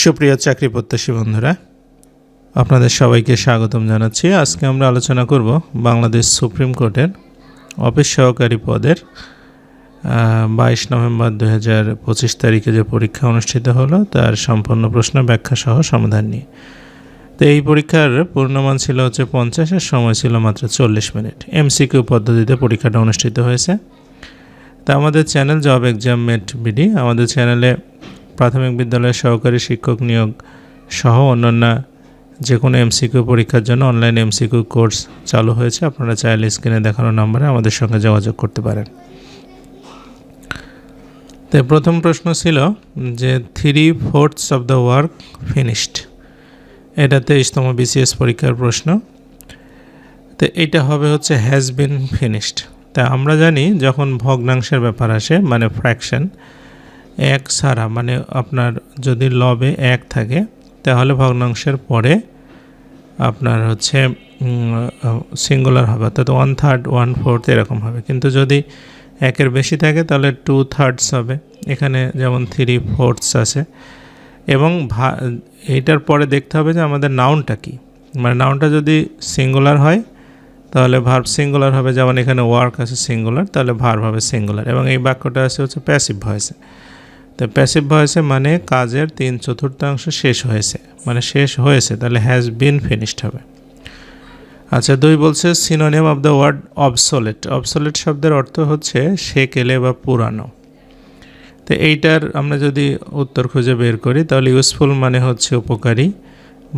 সুপ্রিয় চাকরি প্রত্যাশী বন্ধুরা, আপনাদের সবাইকে স্বাগতম জানাচ্ছি। আজকে আমরা আলোচনা করব বাংলাদেশ সুপ্রিম কোর্টের অফিস সহকারী পদের বাইশ নভেম্বর দু হাজার পঁচিশ তারিখে যে পরীক্ষা অনুষ্ঠিত হলো, তার সম্পূর্ণ প্রশ্ন ব্যাখ্যা সহ সমাধান নিয়ে। তো এই পরীক্ষার পূর্ণমান ছিল হচ্ছে পঞ্চাশের সময় ছিল মাত্র চল্লিশ মিনিট। এমসিকিউ পদ্ধতিতে পরীক্ষাটা অনুষ্ঠিত হয়েছে। তা আমাদের channel job exam mate BD, আমাদের চ্যানেলে প্রাথমিক বিদ্যালয়ের সহকারী শিক্ষক নিয়োগ সহ অন্যান্য যে কোনো এমসিকিউ পরীক্ষার জন্য অনলাইন এমসিকিউ কোর্স চালু হয়েছে। আপনারা চাইলে স্ক্রিনে দেখানো নম্বরে আমাদের সঙ্গে যোগাযোগ করতে পারেন। তো প্রথম প্রশ্ন ছিল যে three fourths of the work finished এটা তেইশতম বিসিএস পরীক্ষার প্রশ্ন। তো এটা হবে হচ্ছে হ্যাজ বিন ফিনিশড তা আমরা জানি যখন ভগ্নাংশের ব্যাপার আসে মানে ফ্র্যাকশন এক ছাড়া মানে আপনার যদি লবে এক থাকে, তাহলে ভগ্নাংশের পরে আপনার হচ্ছে সিঙ্গুলার হবে, অর্থাৎ ওয়ান থার্ড ওয়ান ফোর্থ এরকম হবে। কিন্তু যদি একের বেশি থাকে, তাহলে টু থার্ডস হবে। এখানে যেমন থ্রি ফোর্থস আছে। এবং ভা, এইটার পরে দেখতে হবে যে আমাদের নাউনটা কি। মানে নাউনটা যদি সিঙ্গুলার হয়, তাহলে ভার্ব সিঙ্গুলার হবে। যেমন এখানে ওয়ার্ক আছে সিঙ্গুলার তাহলে ভার্ব হবে সিঙ্গুলার এবং এই বাক্যটা আছে হচ্ছে প্যাসিভ ভয়েসে তো প্যাসিভ ভয়েসে মানে কাজের তিন চতুর্থাংশ শেষ হয়েছে মানে শেষ হয়েছে, তাহলে হ্যাজ বিন ফিনিশড হবে। আচ্ছা দুই বলছে synonym of the word obsolete obsolete শব্দের অর্থ হচ্ছে সেকেলে বা পুরানো। তো এইটার আমরা যদি উত্তর খুঁজে বের করি, তাহলে ইউজফুল মানে হচ্ছে উপকারী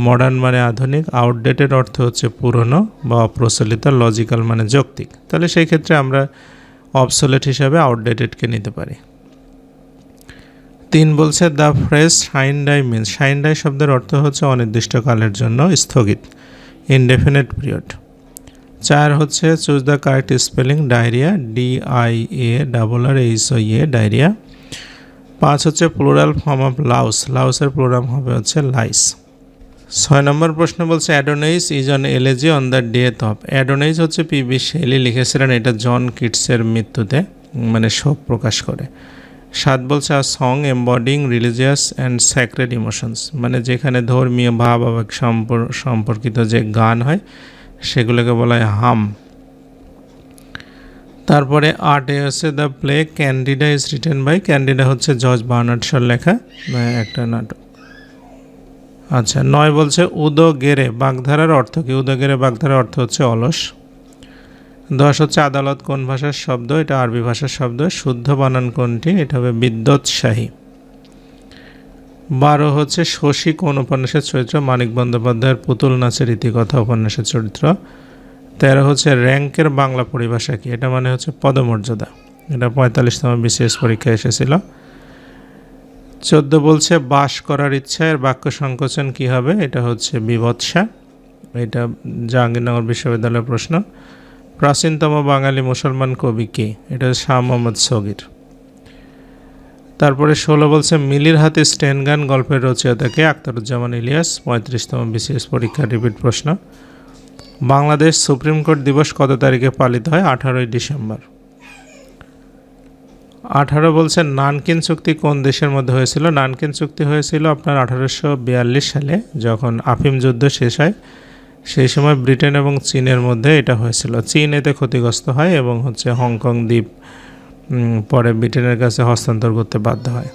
মডার্ন মানে আধুনিক আউটডেটেড অর্থ হচ্ছে পুরনো বা অপ্রচলিত লজিক্যাল মানে যৌক্তিক। তাহলে সেই ক্ষেত্রে আমরা অবসোলেট হিসাবে আউটডেটেডকে নিতে পারি। তিন বলছে, the phrase sine die means sine die শব্দের অর্থ হচ্ছে অনির্দিষ্টকালের জন্য স্থগিত। Indefinite period. চার হচ্ছে, choose the correct spelling, diarrhoea, D I A double R H O ইয়ে ডায়রিয়া। পাঁচ হচ্ছে, প্লোরাল ফর্ম অফ লাউস। লাউসের প্লোরাম হবে হচ্ছে লাইস। ছয় নম্বর প্রশ্ন বলছে Adonais is an elegy on the death of. Adonais হচ্ছে পি বি শেলি লিখেছিলেন, এটা জন কিটসের মৃত্যুতে মানে শোক প্রকাশ করে। সাত বলছে আর song embodying religious and sacred emotions মানে যেখানে ধর্মীয় ভাব আবেগ সম্পর্কিত যে গান হয়, সেগুলোকে বলা হয় হাম। তারপরে আটে আছে the play Candida is written by Candida হচ্ছে জর্জ বার্নার্ডসর লেখা একটা নাটক। আচ্ছা নয় বলছে উদো গেরে বাগধারার অর্থ কি? উদগেরে, বাগধারার অর্থ হচ্ছে অলস। দশ হচ্ছে আদালত কোন ভাষার শব্দ, এটা আরবি ভাষার শব্দ, শুদ্ধ বানান কোনটি, এটা হবে বিদ্যৎসাহী। বারো হচ্ছে শশী কোন উপন্যাসের চরিত্র, মানিক বন্দ্যোপাধ্যায়ের পুতুল নাচের ইতিকথা উপন্যাসের চরিত্র। তেরো হচ্ছে র্যাঙ্কের বাংলা পরিভাষা কি, এটা মানে হচ্ছে পদমর্যাদা। এটা পঁয়তাল্লিশতম বিসিএস পরীক্ষায় এসেছিল। চোদ্দ বলছে বাস করার ইচ্ছা এর বাক্য সংকোচন কি হবে, এটা হচ্ছে বিভৎসা। এটা জাহাঙ্গীরনগর বিশ্ববিদ্যালয়ের প্রশ্ন। প্রাচীনতম বাঙালি মুসলমান কবি কে? এটা শাহ মোহাম্মদ সগির। তারপরে ষোলো বলছে, মিলির হাতে স্টেন গান, গল্পের রচয়িতাকে আখতারুজ্জামান ইলিয়াস, পঁয়ত্রিশতম বিসিএস পরীক্ষা রিপিট প্রশ্ন। বাংলাদেশ সুপ্রিম কোর্ট দিবস কত তারিখে পালিত হয়? আঠারোই ডিসেম্বর। আঠারো বলছে, নানকিন চুক্তি কোন দেশের মধ্যে হয়েছিল? নানকিন চুক্তি হয়েছিল আপনার আঠারোশো বিয়াল্লিশ সালে, যখন আফিম যুদ্ধ শেষ হয়। সেই সময় ব্রিটেন এবং চীনের মধ্যে এটা হয়েছিল। চীন এতে ক্ষতিগ্রস্ত হয় এবং হচ্ছে হংকং দ্বীপ পরে ব্রিটেনের কাছে হস্তান্তর করতে বাধ্য হয়।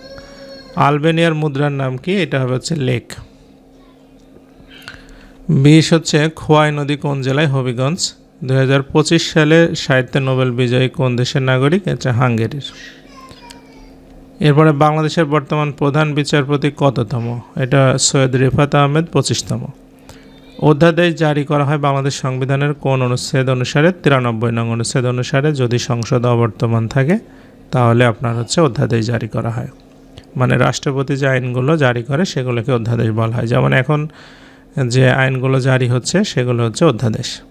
আলবেনিয়ার মুদ্রার নাম কি? এটা হবে হচ্ছে লেক। বিশ হচ্ছে খোয়াই নদী কোন জেলায়? হবিগঞ্জ। দুই হাজার পঁচিশ সালে সাহিত্যে নোবেল বিজয়ী কোন দেশের নাগরিক? এটা হাঙ্গেরির। এরপরে বাংলাদেশের বর্তমান প্রধান বিচারপতি কততম? এটা সৈয়দ রিফাত আহমেদ পঁচিশতম। অধ্যাদেশ জারি করা হয় বাংলাদেশ সংবিধানের কোন অনুচ্ছেদ অনুসারে, তিরানব্বই নং অনুচ্ছেদ অনুসারে যদি সংসদ অবর্তমান থাকে, তাহলে আপনার হচ্ছে অধ্যাদেশ জারি করা হয়। মানে রাষ্ট্রপতি যে আইনগুলো জারি করে, সেগুলোকে অধ্যাদেশ বলা হয়। যেমন এখন যে আইনগুলো জারি হচ্ছে, সেগুলো হচ্ছে অধ্যাদেশ।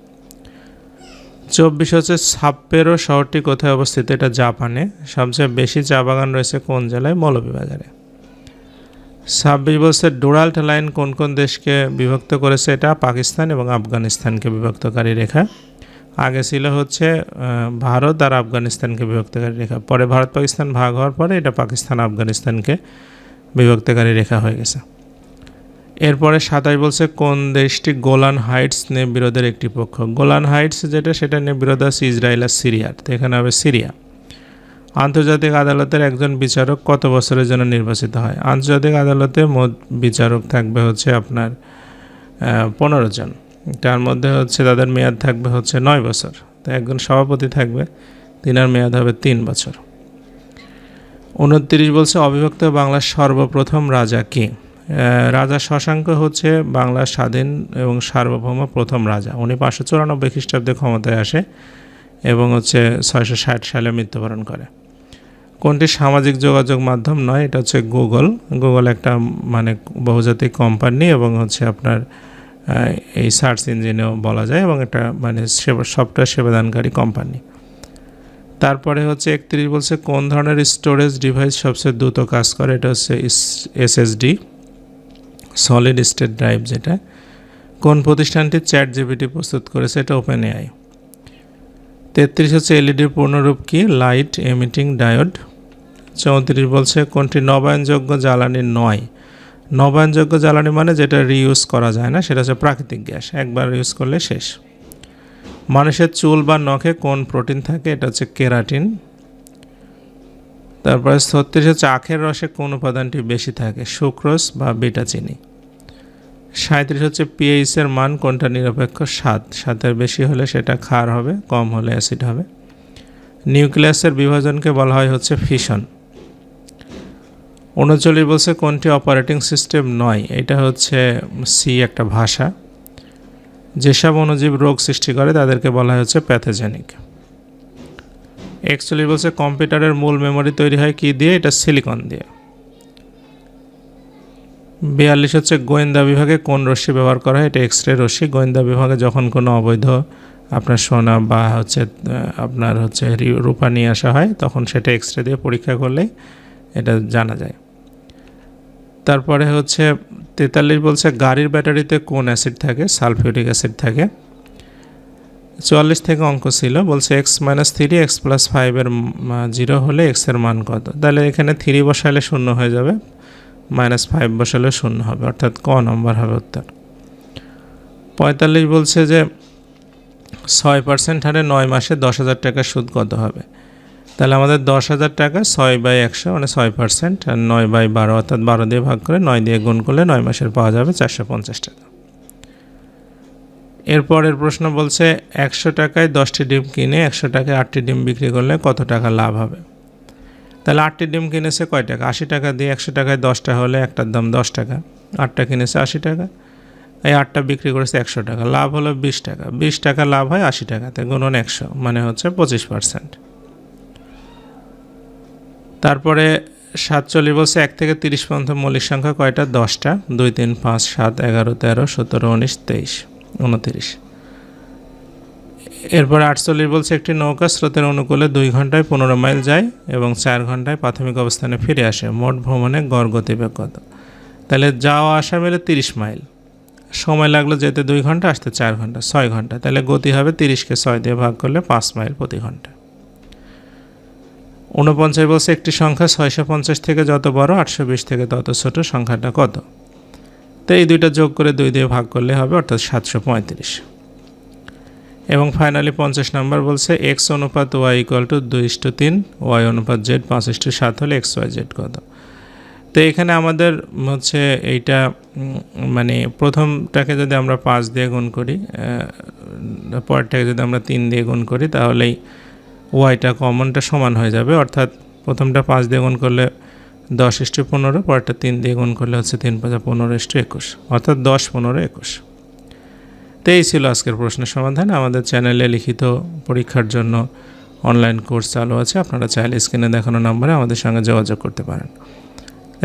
চব্বিশ হচ্ছে সাপ্পেরো শহরটি কোথায় অবস্থিত? এটা জাপানে। সবচেয়ে বেশি চা বাগান রয়েছে কোন জেলায়? মৌলভীবাজারে। ছাব্বিশ বছর ডোরাল্ট লাইন কোন কোন দেশকে বিভক্ত করেছে এটা? পাকিস্তান এবং আফগানিস্তানকে বিভক্তকারী রেখা। আগে ছিল হচ্ছে ভারত আর আফগানিস্তানকে বিভক্তকারী রেখা। পরে ভারত পাকিস্তান ভাগ হওয়ার পরে এটা পাকিস্তান আফগানিস্তানকে বিভক্তকারী রেখা হয়ে গেছে। এরপরে সাতাশ বলছে কোন দেশটি গোলান হাইটস নিয়ে বিরোধের একটি পক্ষ? গোলান হাইটস যেটা, সেটা নিয়ে বিরোধ আছে ইসরায়েল আর সিরিয়ার। তো এখানে হবে সিরিয়া। আন্তর্জাতিক আদালতের একজন বিচারক কত বছরের জন্য নির্বাচিত হয়? আন্তর্জাতিক আদালতে মোট বিচারক থাকবে হচ্ছে আপনার পনেরো জন। তার মধ্যে হচ্ছে তাদের মেয়াদ থাকবে হচ্ছে নয় বছর। তো একজন সভাপতি থাকবে, তিনার মেয়াদ হবে তিন বছর। উনত্রিশ বলছে, অবিভক্ত বাংলার সর্বপ্রথম রাজা কে? রাজা শশাঙ্ক হচ্ছে বাংলার স্বাধীন এবং সার্বভৌম প্রথম রাজা। উনি পাঁচশো চুরানব্বই খ্রিস্টাব্দে ক্ষমতায় আসে এবং হচ্ছে ছয়শো ষাট সালে মৃত্যুবরণ করে। কোনটি সামাজিক যোগাযোগ মাধ্যম নয়, এটা হচ্ছে গুগল গুগল একটা মানে বহুজাতিক কোম্পানি এবং হচ্ছে আপনার এই সার্চ ইঞ্জিনেও বলা যায় এবং এটা মানে সেবা সফটওয়্যার সেবাদানকারী কোম্পানি তারপরে হচ্ছে একত্রিশ বলছে কোন ধরনের স্টোরেজ ডিভাইস সবচেয়ে দ্রুত কাজ করে, এটা হচ্ছে এসএসডি সলিড স্টেট ড্রাইভ যেটা। কোন প্রতিষ্ঠানটি চ্যাট জিবিটি প্রস্তুত করেছে, এটা ওপেন এআই তেত্রিশ হচ্ছে এলইডির পূর্ণরূপ কি? লাইট এমিটিং ডায়োড চৌত্রিশ বলছে, কোনটি নবায়নযোগ্য জ্বালানি নয়? নবায়নযোগ্য জ্বালানি মানে যেটা রিইউজ করা যায় না, সেটা হচ্ছে প্রাকৃতিক গ্যাস, একবার ইউজ করলে শেষ। মানুষের চুল বা নখে কোন প্রোটিন থাকে? এটা হচ্ছে কেরাটিন। তারপরে ছত্রিশ হচ্ছে আখের রসে কোন উপাদানটি বেশি থাকে? সুক্রোজ বা বিটা চিনি। সাঁত্রিশ হচ্ছে পিএইচের মান, কোনটা নিরপেক্ষ? সাত। সাতের বেশি হলে সেটা ক্ষার হবে, কম হলে অ্যাসিড হবে। নিউক্লিয়াসের বিভাজনকে বলা হয় হচ্ছে ফিশন উনচল্লিশ বলছে কোনটি অপারেটিং সিস্টেম নয়? এটা হচ্ছে সি একটা ভাষা। যেসব অনুজীব রোগ সৃষ্টি করে, তাদেরকে বলা হচ্ছে প্যাথোজেনিক একচল্লিশ বলছে কম্পিউটারের মূল মেমোরি তৈরি হয় কি দিয়ে? এটা সিলিকন দিয়ে। বিয়াল্লিশ হচ্ছে গোয়েন্দা বিভাগে কোন রশ্মি ব্যবহার করা হয়? এটা এক্স রে রশ্মি। গোয়েন্দা বিভাগে যখন কোনো অবৈধ আপনার সোনা বা হচ্ছে আপনার হচ্ছে রূপা নিয়ে আসা হয়, তখন সেটা এক্স রে দিয়ে পরীক্ষা করলেই এটা জানা যায়। তারপরে হচ্ছে তেতাল্লিশ বলছে, গাড়ির ব্যাটারিতে কোন অ্যাসিড থাকে? সালফিউরিক অ্যাসিড থাকে। চুয়াল্লিশ থেকে অঙ্ক ছিল, বলছে x minus three x plus ফাইভের জিরো হলে এক্সের মান কত? তাহলে এখানে থ্রি বসালে শূন্য হয়ে যাবে মাইনাস ফাইভ বসালে শূন্য হবে, অর্থাৎ ক নম্বর হবে উত্তর। পঁয়তাল্লিশ বলছে যে, ছয় পার্সেন্ট হারে নয় মাসে দশ হাজার টাকা সুদ কত হবে? তাহলে আমাদের দশ হাজার টাকা ছয় বাই একশো মানে ছয় পার্সেন্ট, আর নয় বাই বারো, অর্থাৎ বারো দিয়ে ভাগ করে নয় দিয়ে গুণ করলে নয় মাসের পাওয়া যাবে চারশো পঞ্চাশ টাকা। এরপরের প্রশ্ন বলছে, একশো টাকায় দশটি ডিম কিনে একশো টাকায় আটটি ডিম বিক্রি করলে কত টাকা লাভ হবে? তাহলে আটটি ডিম কিনেছে কয় টাকা? আশি টাকা দিয়ে একশো টাকায় দশটা হলে একটার দাম দশ টাকা, আটটা কিনেছে আশি টাকা, এই আটটা বিক্রি করেছে একশো টাকা, লাভ হলো বিশ টাকা বিশ টাকা লাভ হয় আশি টাকাতে গুণন একশো মানে হচ্ছে পঁচিশ পার্সেন্ট। তারপরে সাতচল্লিশ বলছে এক থেকে তিরিশ পর্যন্ত মৌলিক সংখ্যা কয়টা? দশটা। দুই, তিন, পাঁচ, সাত, এগারো, তেরো, সতেরো, উনিশ, তেইশ, উনতিরিশ। এরপরে আটচল্লিশ বলছে একটি নৌকা স্রোতের অনুকূলে দুই ঘন্টায় পনেরো মাইল যায় এবং চার ঘন্টায় প্রাথমিক অবস্থানে ফিরে আসে। মোট ভ্রমণে গড় গতিবেগ কত? তাহলে যাওয়া, আসা মিলে তিরিশ মাইল। সময় লাগল যেতে দুই ঘণ্টা, আসতে চার ঘণ্টা, ছয় ঘণ্টা। তাহলে গতি হবে তিরিশকে ছয় দিয়ে ভাগ করলে পাঁচ মাইল প্রতি ঘণ্টা। ঊনপঞ্চাশ বলছে একটি সংখ্যা ছয়শো পঞ্চাশ থেকে যত বড়, আটশো বিশ থেকে তত ছোট, সংখ্যাটা কত? তো এই দুইটা যোগ করে দুই দিয়ে ভাগ করলে হবে অর্থাৎ সাতশো পঁয়ত্রিশ। এবং ফাইনালি পঞ্চাশ নাম্বার বলছে এক্স অনুপাত ওয়াই ইকুয়াল টু দুই ইস্টু তিন ওয়াই অনুপাত জেড পাঁচ ইস্টু সাত হলে এক্স ওয়াই জেড কত? তো এখানে আমাদের হচ্ছে এইটা মানে প্রথমটাকে যদি আমরা পাঁচ দিয়ে গুণ করি পরেরটাকে যদি আমরা তিন দিয়ে গুণ করি, তাহলেই ওয়াইটা কমনটা সমান হয়ে যাবে, অর্থাৎ প্রথমটা পাঁচ দিয়ে গুণ করলে দশ ইস্টু পনেরো, পরেরটা তিন দিয়ে গুণ করলে হচ্ছে তিন পাঁচা পনেরো ইস্টু একুশ, অর্থাৎ দশ পনেরো একুশ। তো এই ছিল আজকের প্রশ্নের সমাধান। আমাদের চ্যানেলে লিখিত পরীক্ষার জন্য অনলাইন কোর্স চালু আছে, আপনারা চাইলে স্ক্রিনে দেখানো নম্বরে আমাদের সঙ্গে যোগাযোগ করতে পারেন।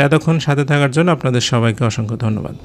এতক্ষণ সাথে থাকার জন্য আপনাদের সবাইকে অসংখ্য ধন্যবাদ।